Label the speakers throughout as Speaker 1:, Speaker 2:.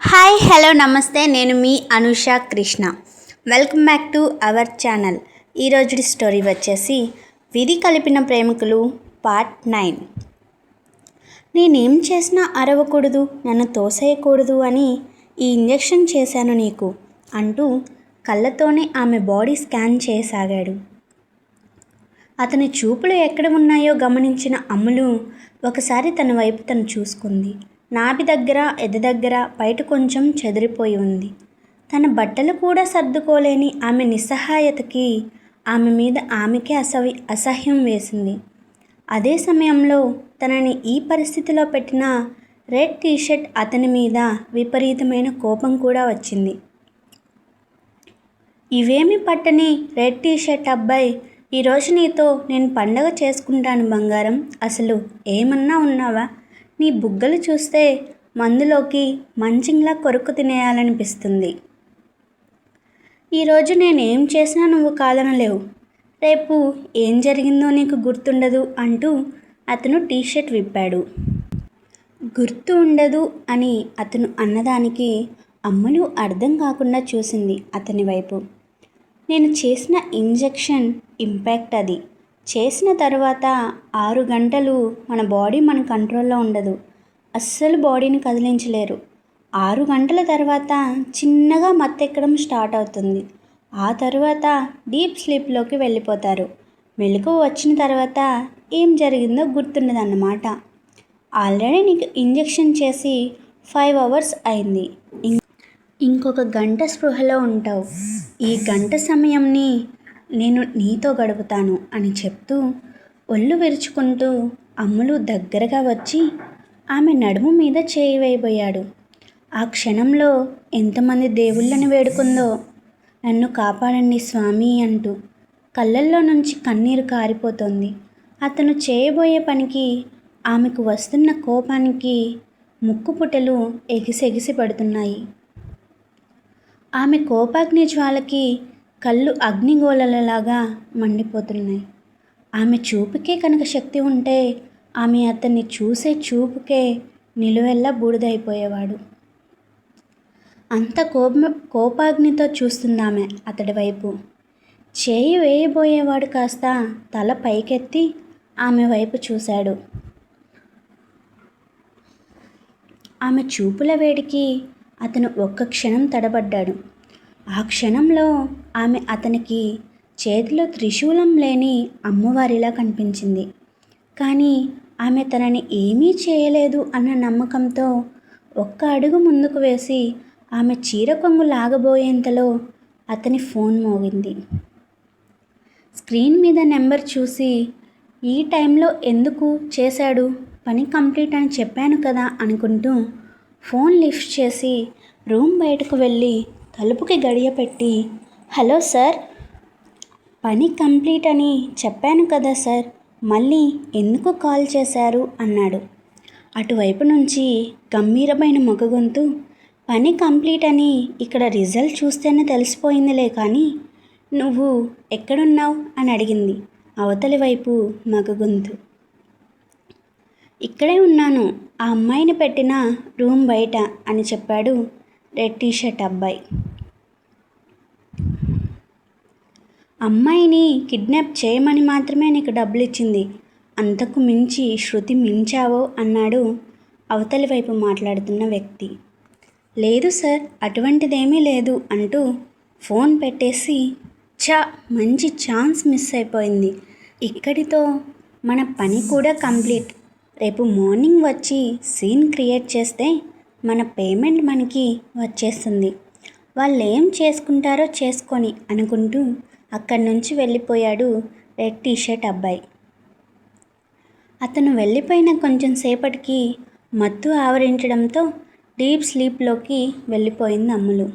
Speaker 1: Hi hello namaste. నేను మీ Anusha Krishna. Welcome back to our channel. ఈరోజు story వచ్చేసి విధి కలిపిన ప్రేమికులు పార్ట్ నైన్. నేనేం చేసినా అరవకూడదు నన్ను తోసేయకూడదు అని ఈ ఇంజెక్షన్ చేశాను నీకు అంటూ కళ్ళతోనే ఆమె బాడీ స్కాన్ చేయసాగాడు అతని చూపులు ఎక్కడ ఉన్నాయో గమనించిన అమ్ములు ఒకసారి తన వైపు తను చూసుకుంది. నాభి దగ్గర ఎద దగ్గర బయట కొంచెం చెదిరిపోయి ఉంది. తన బట్టలు కూడా సర్దుకోలేని ఆమె నిస్సహాయతకి ఆమె మీద ఆమెకే అసవి అసహ్యం వేసింది. అదే సమయంలో తనని ఈ పరిస్థితిలో పెట్టిన రెడ్ టీషర్ట్ అతని మీద విపరీతమైన కోపం కూడా వచ్చింది. ఇవేమి పట్టని రెడ్ టీషర్ట్ అబ్బాయి ఈరోజు నీతో నేను పండగ చేసుకుంటాను బంగారం అసలు ఏమన్నా ఉన్నావా? నీ బుగ్గలు చూస్తే మందులోకి మంచింగ్లా కొరుకు తినేయాలనిపిస్తుంది. ఈరోజు నేనేం చేసినా నువ్వు కాదనలేవు. రేపు ఏం జరిగిందో నీకు గుర్తుండదు అంటూ అతను టీషర్ట్ విప్పాడు. గుర్తు ఉండదు అని అతను అన్నదానికి అమ్మలు అర్థం కాకుండా చూసింది అతని వైపు. నేను చేసిన ఇంజెక్షన్ ఇంపాక్ట్ అది. చేసిన తర్వాత ఆరు గంటలు మన బాడీ మన కంట్రోల్లో ఉండదు. అస్సలు బాడీని కదిలించలేరు. ఆరు గంటల తర్వాత చిన్నగా మత్తెక్కడం స్టార్ట్ అవుతుంది. ఆ తర్వాత డీప్ స్లీప్లోకి వెళ్ళిపోతారు. మెలకువ వచ్చిన తర్వాత ఏం జరిగిందో గుర్తుండదన్నమాట. ఆల్రెడీ నీకు ఇంజెక్షన్ చేసి ఫైవ్ అవర్స్ అయింది. ఇంకొక గంట స్పృహలో ఉంటావు. ఈ గంట సమయంని నేను నీతో గడుపుతాను అని చెప్తూ ఒళ్ళు విరుచుకుంటూ అమ్ములు దగ్గరగా వచ్చి ఆమె నడుము మీద చేయి వేయబోయాడు. ఆ క్షణంలో ఎంతమంది దేవుళ్ళని వేడుకుందో నన్ను కాపాడండి స్వామి అంటూ కళ్ళల్లో నుంచి కన్నీరు కారిపోతోంది. అతను చేయబోయే పనికి ఆమెకు వస్తున్న కోపానికి ముక్కు పుటలు ఎగిసెగిసి పడుతున్నాయి. ఆమె కోపాగ్ని జ్వాలకి కళ్ళు అగ్నిగోళలలాగా మండిపోతున్నాయి. ఆమె చూపుకే కనుక శక్తి ఉంటే ఆమె అతన్ని చూసే చూపుకే నిలువెల్లా బూడిదైపోయేవాడు. అంత కోప కోపాగ్నితో చూస్తుందామె అతడి వైపు. చేయి వేయబోయేవాడు కాస్త తల పైకెత్తి ఆమె వైపు చూశాడు. ఆమె చూపుల వేడికి అతను ఒక్క క్షణం తడబడ్డాడు. ఆ క్షణంలో ఆమె అతనికి చేతిలో త్రిశూలం లేని అమ్మవారిలా కనిపించింది. కానీ ఆమె తనని ఏమీ చేయలేదు అన్న నమ్మకంతో ఒక్క అడుగు ముందుకు వేసి ఆమె చీర కొంగు లాగబోయేంతలో అతని ఫోన్ మోగింది. స్క్రీన్ మీద నెంబర్ చూసి ఈ టైంలో ఎందుకు చేశాడు? పని కంప్లీట్ అని చెప్పాను కదా అనుకుంటూ ఫోన్ లిఫ్ట్ చేసి రూమ్ బయటకు వెళ్ళి తలుపుకి గడియ పెట్టి హలో సార్ పని కంప్లీట్ అని చెప్పాను కదా సార్ మళ్ళీ ఎందుకు కాల్ చేశారు? అన్నాడు. అటువైపు నుంచి గంభీరమైన మగ గొంతు పని కంప్లీట్ అని ఇక్కడ రిజల్ట్ చూస్తేనే తెలిసిపోయిందిలే కానీ నువ్వు ఎక్కడున్నావు? అని అడిగింది అవతలి వైపు మగ గొంతు. ఇక్కడే ఉన్నాను ఆ అమ్మాయిని పెట్టిన రూమ్ బయట అని చెప్పాడు రెడ్ టీషర్ట్ అబ్బాయి. అమ్మాయిని కిడ్నాప్ చేయమని మాత్రమే నీకు డబ్బులు ఇచ్చింది అంతకు మించి శృతి మించావో అన్నాడు అవతలి వైపు మాట్లాడుతున్న వ్యక్తి. లేదు సార్ అటువంటిదేమీ లేదు అంటూ ఫోన్ పెట్టేసి చా మంచి ఛాన్స్ మిస్ అయిపోయింది. ఇక్కడితో మన పని కూడా కంప్లీట్. రేపు మార్నింగ్ వచ్చి సీన్ క్రియేట్ చేస్తే మన పేమెంట్ మనకి వచ్చేస్తుంది. వాళ్ళు ఏం చేసుకుంటారో చేసుకొని అనుకుంటూ అక్కడి నుంచి వెళ్ళిపోయాడు రెడ్ టీషర్ట్ అబ్బాయి. అతను వెళ్ళిపోయిన కొంచెం సేపటికి మత్తు ఆవరించడంతో డీప్ స్లీప్లోకి వెళ్ళిపోయింది అమ్ములు.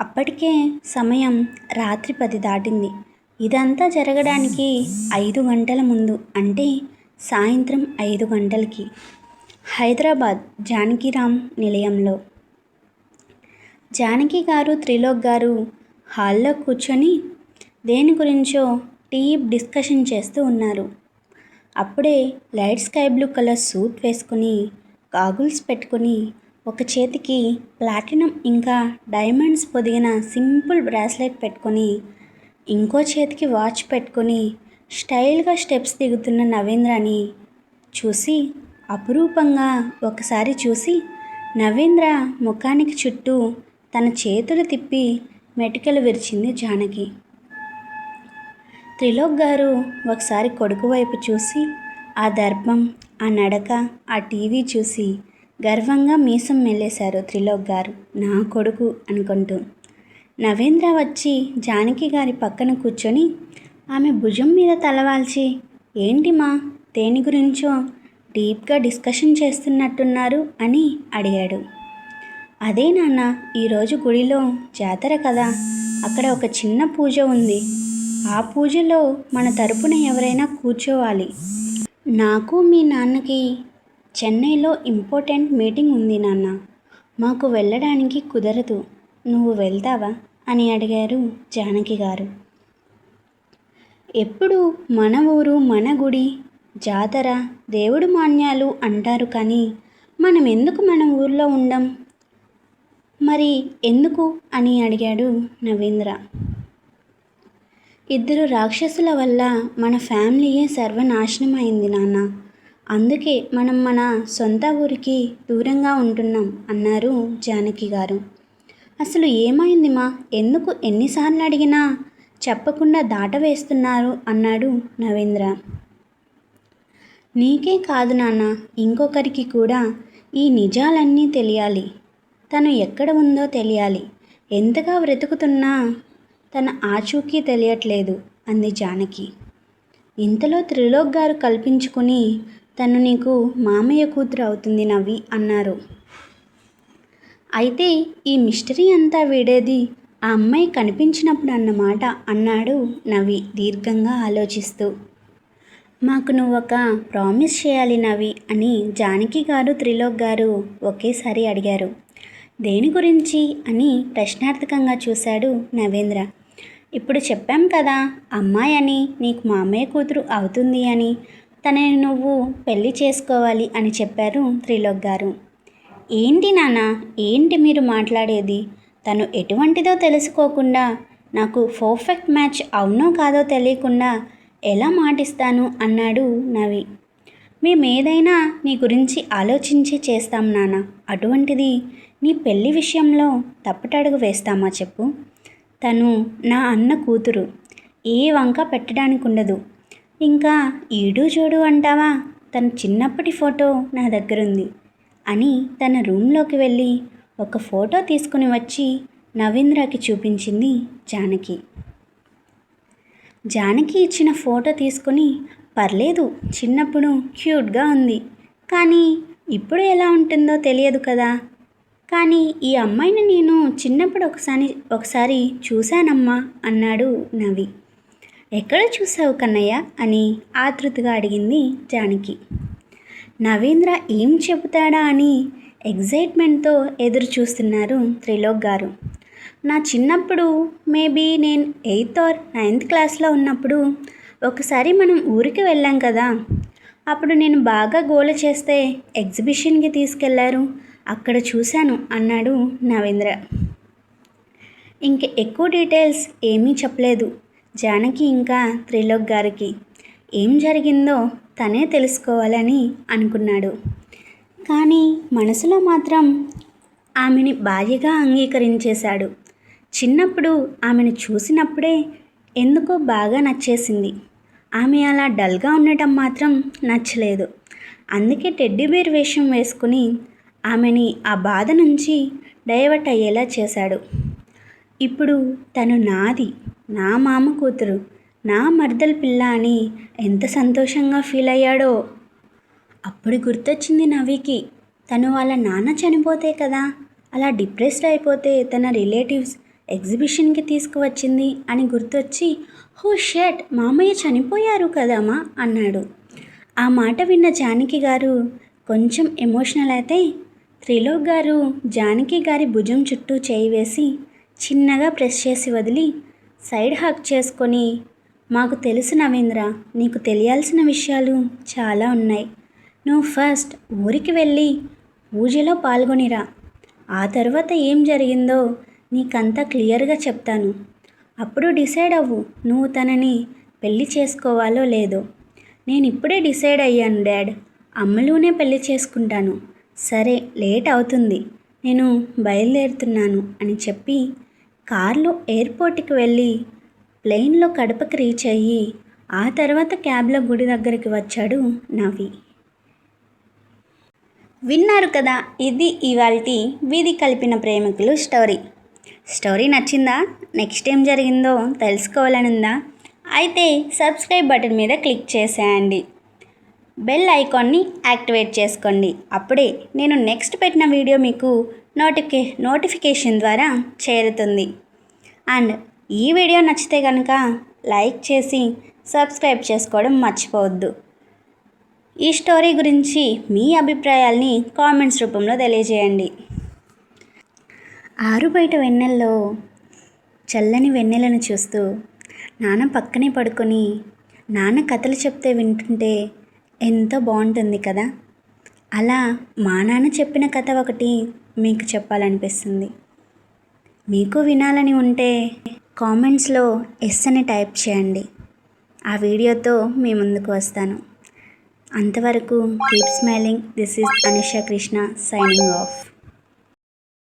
Speaker 1: అప్పటికే సమయం రాత్రి పది దాటింది. ఇదంతా జరగడానికి ఐదు గంటల ముందు అంటే సాయంత్రం ఐదు గంటలకి. హైదరాబాద్ జానకిరామ్ నిలయంలో. జానకి గారు త్రిలోక్ గారు హాల్లో కూర్చొని దేని గురించో టీప్ డిస్కషన్ చేస్తూ ఉన్నారు. అప్పుడే light sky blue colour suit వేసుకుని గాగుల్స్ పెట్టుకుని ఒక చేతికి ప్లాటినం ఇంకా డైమండ్స్ పొదిగిన సింపుల్ బ్రాస్లెట్ పెట్టుకొని ఇంకో చేతికి వాచ్ పెట్టుకొని స్టైల్గా స్టెప్స్ దిగుతున్న నవీంద్రని చూసి అపురూపంగా ఒకసారి చూసి నవీంద్ర ముఖానికి చుట్టూ తన చేతులు తిప్పి మెటికలు విరిచింది జానకి. త్రిలోక్ గారు ఒకసారి కొడుకు వైపు చూసి ఆ దర్పం ఆ నడక ఆ టీవీ చూసి గర్వంగా మీసం మెల్లేశారు త్రిలోక్ గారు. నా కొడుకు అనుకుంటూ. నవేంద్ర వచ్చి జానకి గారి పక్కన కూర్చొని ఆమె భుజం మీద తలవాల్చి ఏంటి మా దేని గురించో డీప్గా డిస్కషన్ చేస్తున్నట్టున్నారు అని అడిగాడు. అదే నాన్న ఈరోజు గుడిలో జాతర కదా అక్కడ ఒక చిన్న పూజ ఉంది. ఆ పూజలో మన తరపున ఎవరైనా కూర్చోవాలి. నాకు మీ నాన్నకి చెన్నైలో ఇంపార్టెంట్ మీటింగ్ ఉంది నాన్న. మాకు వెళ్ళడానికి కుదరదు. నువ్వు వెళ్తావా? అని అడిగారు జానకి గారు. ఎప్పుడు? మన ఊరు మన గుడి జాతర దేవుడు మాన్యాలు అంటారు కానీ మనం ఎందుకు మన ఊర్లో ఉండం? మరి ఎందుకు అని అడిగాడు నవీంద్ర. ఇద్దరు రాక్షసుల వల్ల మన ఫ్యామిలీయే సర్వనాశనం అయింది నాన్న. అందుకే మనం మన సొంత ఊరికి దూరంగా ఉంటున్నాం అన్నారు జానకి గారు. అసలు ఏమైంది మా? ఎందుకు ఎన్నిసార్లు అడిగినా చెప్పకుండా దాట వేస్తున్నారు అన్నాడు నవీంద్ర. నీకే కాదు నాన్న ఇంకొకరికి కూడా ఈ నిజాలన్నీ తెలియాలి. తను ఎక్కడ ఉందో తెలియాలి. ఎంతగా బ్రతుకుతున్నా తన ఆచూకీ తెలియట్లేదు అంది జానకి. ఇంతలో త్రిలోక్ గారు కల్పించుకుని తను నీకు మామయ్య కూతురు అవుతుంది నవ్వి అన్నారు. అయితే ఈ మిస్టరీ అంతా వీడేది ఆ అమ్మాయి కనిపించినప్పుడు అన్నమాట అన్నాడు నవి దీర్ఘంగా ఆలోచిస్తూ. మాకు నువ్వు ఒక ప్రామిస్ చేయాలి నవి అని జానకి గారు త్రిలోక్ గారు ఒకేసారి అడిగారు. దేని గురించి? అని ప్రశ్నార్థకంగా చూశాడు నవేంద్ర. ఇప్పుడు చెప్పాం కదా అమ్మాయి అని నీకు మామయ్య కూతురు అవుతుంది అని తనని నువ్వు పెళ్ళి చేసుకోవాలి అని చెప్పారు త్రిలోక్ గారు. ఏంటి నాన్న ఏంటి మీరు మాట్లాడేది? తను ఎటువంటిదో తెలుసుకోకుండా నాకు పర్ఫెక్ట్ మ్యాచ్ అవునో కాదో తెలియకుండా ఎలా మాటిస్తాను అన్నాడు నవి. మేమేదైనా నీ గురించి ఆలోచించి చేస్తాం నాన్న. అటువంటిది నీ పెళ్ళి విషయంలో తప్పటడుగు వేస్తామా చెప్పు. తను నా అన్న కూతురు. ఏ వంక పెట్టడానికి ఉండదు ఇంకా ఈడు చూడు అంటావా? తన చిన్నప్పటి ఫోటో నా దగ్గరుంది అని తన రూమ్లోకి వెళ్ళి ఒక ఫోటో తీసుకుని వచ్చి నవీంద్రకి చూపించింది జానకి. జానకి ఇచ్చిన ఫోటో తీసుకుని పర్లేదు చిన్నప్పుడు క్యూట్గా ఉంది. కానీ ఇప్పుడు ఎలా ఉంటుందో తెలియదు కదా. కానీ ఈ అమ్మాయిని నేను చిన్నప్పుడు ఒకసారి ఒకసారి చూశానమ్మా అన్నాడు నవి ఎక్కడ చూసావు కన్నయ్య? అని ఆతృతగా అడిగింది జానకి. నవీంద్ర ఏం చెబుతాడా అని ఎగ్జైట్మెంట్తో ఎదురు చూస్తున్నారు త్రిలోక్ గారు. నా చిన్నప్పుడు మేబీ నేను ఎయిత్ ఆర్ నైన్త్ క్లాస్లో ఉన్నప్పుడు ఒకసారి మనం ఊరికి వెళ్ళాం కదా. అప్పుడు నేను బాగా గోల చేస్తే ఎగ్జిబిషన్కి తీసుకెళ్ళారు. అక్కడ చూశాను అన్నాడు నవీంద్ర. ఇంక ఎక్కువ డీటెయిల్స్ ఏమీ చెప్పలేదు జానకి ఇంకా త్రిలోక్ గారికి. ఏం జరిగిందో తనే తెలుసుకోవాలని అనుకున్నాడు. కానీ మనసులో మాత్రం ఆమెని భార్యగా అంగీకరించేశాడు. చిన్నప్పుడు ఆమెను చూసినప్పుడే ఎందుకో బాగా నచ్చేసింది. ఆమె అలా డల్గా ఉండటం మాత్రం నచ్చలేదు. అందుకే టెడ్డీబేర్ వేషం వేసుకుని ఆమెని ఆ బాధ నుంచి డైవర్ట్ అయ్యేలా చేశాడు. ఇప్పుడు తను నాది నా మామ కూతురు నా మర్దల పిల్ల అని ఎంత సంతోషంగా ఫీల్ అయ్యాడో. అప్పుడు గుర్తొచ్చింది నవికి తను వాళ్ళ నాన్న చనిపోతే కదా అలా డిప్రెస్డ్ అయిపోతే తన రిలేటివ్స్ ఎగ్జిబిషన్కి తీసుకువచ్చింది అని గుర్తొచ్చి హో షర్ట్ మామయ్య చనిపోయారు కదమ్మా అన్నాడు. ఆ మాట విన్న జానకి గారు కొంచెం ఎమోషనల్ అయితే త్రిలోక్ గారు జానకి గారి భుజం చుట్టూ చేయి వేసి చిన్నగా ప్రెస్ చేసి వదిలి సైడ్ హక్ చేసుకొని మాకు తెలుసు నవీంద్ర నీకు తెలియాల్సిన విషయాలు చాలా ఉన్నాయి. నువ్వు ఫస్ట్ ఊరికి వెళ్ళి పూజలో పాల్గొనిరా. ఆ తర్వాత ఏం జరిగిందో నీకంతా క్లియర్గా చెప్తాను. అప్పుడు డిసైడ్ అవ్వు నువ్వు తనని పెళ్ళి చేసుకోవాలో లేదో. నేను ఇప్పుడే డిసైడ్ అయ్యాను డాడ్. అమ్మలోనే పెళ్ళి చేసుకుంటాను. సరే లేట్ అవుతుంది. నేను బయలుదేరుతున్నాను అని చెప్పి కార్లో ఎయిర్పోర్ట్కి వెళ్ళి ప్లెయిన్లో కడపకి రీచ్ అయ్యి ఆ తర్వాత క్యాబ్లో గుడి దగ్గరికి వచ్చాడు నవి విన్నారు కదా ఇది ఇవాల్టి వీధి కలిపిన ప్రేమికులు స్టోరీ. స్టోరీ నచ్చిందా? నెక్స్ట్ ఏం జరిగిందో తెలుసుకోవాలనుందా? అయితే సబ్స్క్రైబ్ బటన్ మీద క్లిక్ చేసేయండి. బెల్ ఐకాన్ని యాక్టివేట్ చేసుకోండి. అప్పుడే నేను నెక్స్ట్ పెట్టిన వీడియో మీకు నోటిఫికే నోటిఫికేషన్ ద్వారా చేరుతుంది. అండ్ ఈ వీడియో నచ్చితే కనుక లైక్ చేసి సబ్స్క్రైబ్ చేసుకోవడం మర్చిపోవద్దు. ఈ స్టోరీ గురించి మీ అభిప్రాయాల్ని కామెంట్స్ రూపంలో తెలియజేయండి. ఆరు బయట వెన్నెల్లో చల్లని వెన్నెలను చూస్తూ నాన్న పక్కనే పడుకొని నాన్న కథలు చెప్తే వింటుంటే ఎంతో బాగుంటుంది కదా? అలా మా నాన్న చెప్పిన కథ ఒకటి మీకు చెప్పాలనిపిస్తుంది. మీకు వినాలని ఉంటే కామెంట్స్లో ఎస్ అని టైప్ చేయండి. ఆ వీడియోతో మీ ముందుకు వస్తాను. అంతవరకు keep smiling. This is Anusha Krishna signing off.